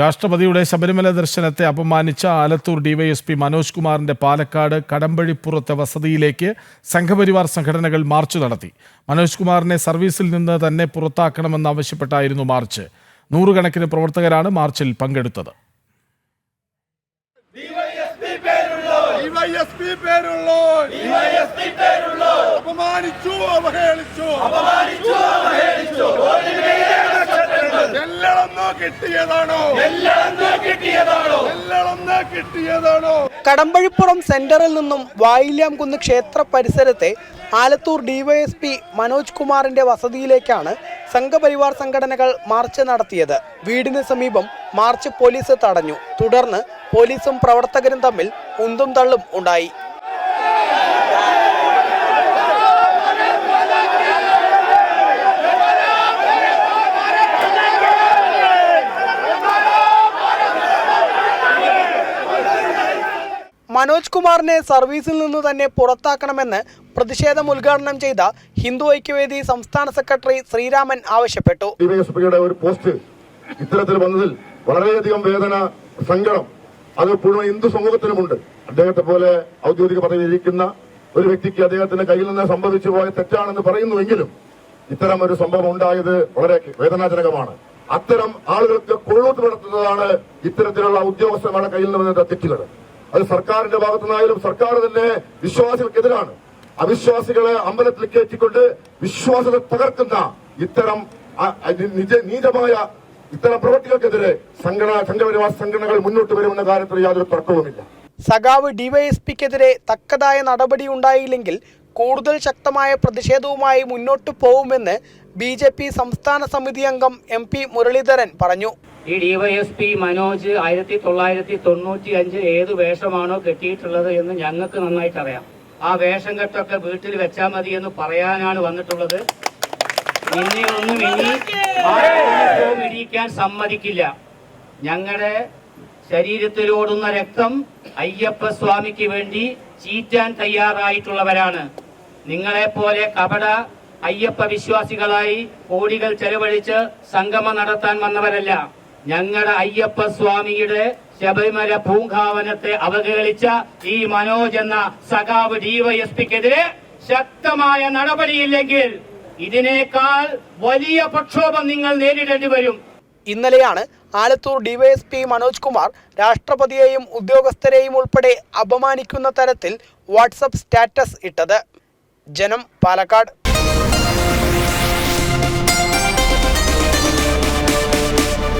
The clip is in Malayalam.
രാഷ്ട്രപതിയുടെ ശബരിമല ദർശനത്തെ അപമാനിച്ച ആലത്തൂർ ഡിവൈഎസ്പി മനോജ് കുമാറിന്റെ പാലക്കാട് കടമ്പഴിപ്പുറത്തെ വസതിയിലേക്ക് സംഘപരിവാർ സംഘടനകൾ മാർച്ച് നടത്തി. മനോജ് കുമാറിനെ സർവീസിൽ നിന്ന് തന്നെ പുറത്താക്കണമെന്ന് ആവശ്യപ്പെട്ടായിരുന്നു മാർച്ച്. നൂറുകണക്കിന് പ്രവർത്തകരാണ് മാർച്ചിൽ പങ്കെടുത്തത്. ഡിവൈഎസ്പി പേരുള്ളോ അപമാനിച്ചു അവഹേളിച്ചു. കിട്ടിയതാണോ? കിട്ടിയതാണോ? കടമ്പഴിപ്പുറം സെന്ററിൽ നിന്നും വായില്യാംകുന്ന് ക്ഷേത്ര പരിസരത്തെ ആലത്തൂർ ഡിവൈഎസ്പി മനോജ് കുമാറിന്റെ വസതിയിലേക്കാണ് സംഘപരിവാർ സംഘടനകൾ മാർച്ച് നടത്തിയത്. വീടിന് സമീപം മാർച്ച് പോലീസ് തടഞ്ഞു. തുടർന്ന് പോലീസും പ്രവർത്തകരും തമ്മിൽ ഉന്തും തള്ളും ഉണ്ടായി. മനോജ് കുമാറിനെ സർവീസിൽ നിന്ന് തന്നെ പുറത്താക്കണമെന്ന് പ്രതിഷേധം ഉദ്ഘാടനം ചെയ്ത ഹിന്ദു ഐക്യവേദി സംസ്ഥാന സെക്രട്ടറി ശ്രീരാമൻ ആവശ്യപ്പെട്ടു. ഒരു പോസ്റ്റ് ഇത്തരത്തിൽ വന്നതിൽ വളരെയധികം വേദന സങ്കടം. അത് മുഴുവൻ ഹിന്ദു സമൂഹത്തിനുമുണ്ട്. അദ്ദേഹത്തെ പോലെ ഔദ്യോഗിക പദവി ഇരിക്കുന്ന ഒരു വ്യക്തിക്ക് അദ്ദേഹത്തിന്റെ കയ്യിൽ നിന്ന് സംഭവിച്ചു പോയ തെറ്റാണെന്ന് പറയുന്നുവെങ്കിലും ഇത്തരം ഒരു സംഭവം ഉണ്ടായത് വളരെ വേദനാജനകമാണ്. അത്തരം ആളുകൾക്ക് കൊള്ളൂത്ത് നടത്തുന്നതാണ് ഇത്തരത്തിലുള്ള ഉദ്യോഗസ്ഥന്മാരുടെ കയ്യിൽ നിന്ന് തെറ്റുകൾ അത് സർക്കാരിന്റെ ഭാഗത്തുനിന്നായാലും സർക്കാർ തന്നെ വിശ്വാസികൾക്കെതിരാണ്. അവിശ്വാസികളെ അമ്പലത്തിൽ കയറ്റിക്കൊണ്ട് വിശ്വാസത്തെ തകർക്കുന്ന ഇത്തരം നീചമായ ഇത്തരം പ്രവൃത്തികൾക്കെതിരെ സംഘടന സംഘപരിവാസ സംഘടനകൾ മുന്നോട്ട് വരുമെന്ന കാര്യത്തിൽ യാതൊരു തർക്കവുമില്ല. സഖാവ് ഡിവൈഎസ്പിക്കെതിരെ തക്കതായ നടപടി ഉണ്ടായില്ലെങ്കിൽ കൂടുതൽ ശക്തമായ പ്രതിഷേധവുമായി മുന്നോട്ടു പോകുമെന്ന് ബി ജെ പി സംസ്ഥാന സമിതി അംഗം എം പി മുരളീധരൻ പറഞ്ഞു. ഈ ഡിവൈഎസ്പി മനോജ് ആയിരത്തി തൊള്ളായിരത്തി തൊണ്ണൂറ്റി അഞ്ച് ഏത് വേഷമാണോ കെട്ടിയിട്ടുള്ളത് എന്ന് ഞങ്ങൾക്ക് നന്നായിട്ട് അറിയാം. ആ വേഷം കെട്ടൊക്കെ വീട്ടിൽ വെച്ചാൽ മതി എന്ന് പറയാനാണ് വന്നിട്ടുള്ളത്. ഇനി ഒന്നും ഇനി ആർക്കും ഇടിയിക്കാൻ സമ്മതിക്കില്ല. ഞങ്ങളുടെ ശരീരത്തിലോടുന്ന രക്തം അയ്യപ്പ സ്വാമിക്ക് വേണ്ടി ചീറ്റാൻ തയ്യാറായിട്ടുള്ളവരാണ്. നിങ്ങളെപ്പോലെ കപട അയ്യപ്പ വിശ്വാസികളായി കോടികൾ ചെലവഴിച്ച് സംഗമം നടത്താൻ വന്നവരല്ല. ഞങ്ങളുടെ അയ്യപ്പ സ്വാമിയുടെ ശബരിമല പൂങ്കാവനത്തെ അവഗണിച്ച ഈ മനോജ് എന്ന സഖാവ് ഡിവൈഎസ്പിക്കെതിരെ ശക്തമായ നടപടിയില്ലെങ്കിൽ ഇതിനേക്കാൾ വലിയ പ്രക്ഷോഭം നിങ്ങൾ നേരിടേണ്ടി വരും. ഇന്നലെയാണ് ആലത്തൂർ ഡിവൈഎസ്പി മനോജ് കുമാർ രാഷ്ട്രപതിയെയും ഉദ്യോഗസ്ഥരെയും ഉൾപ്പെടെ അപമാനിക്കുന്ന തരത്തിൽ വാട്സപ്പ് സ്റ്റാറ്റസ് ഇട്ടത്. ജനം പാലക്കാട്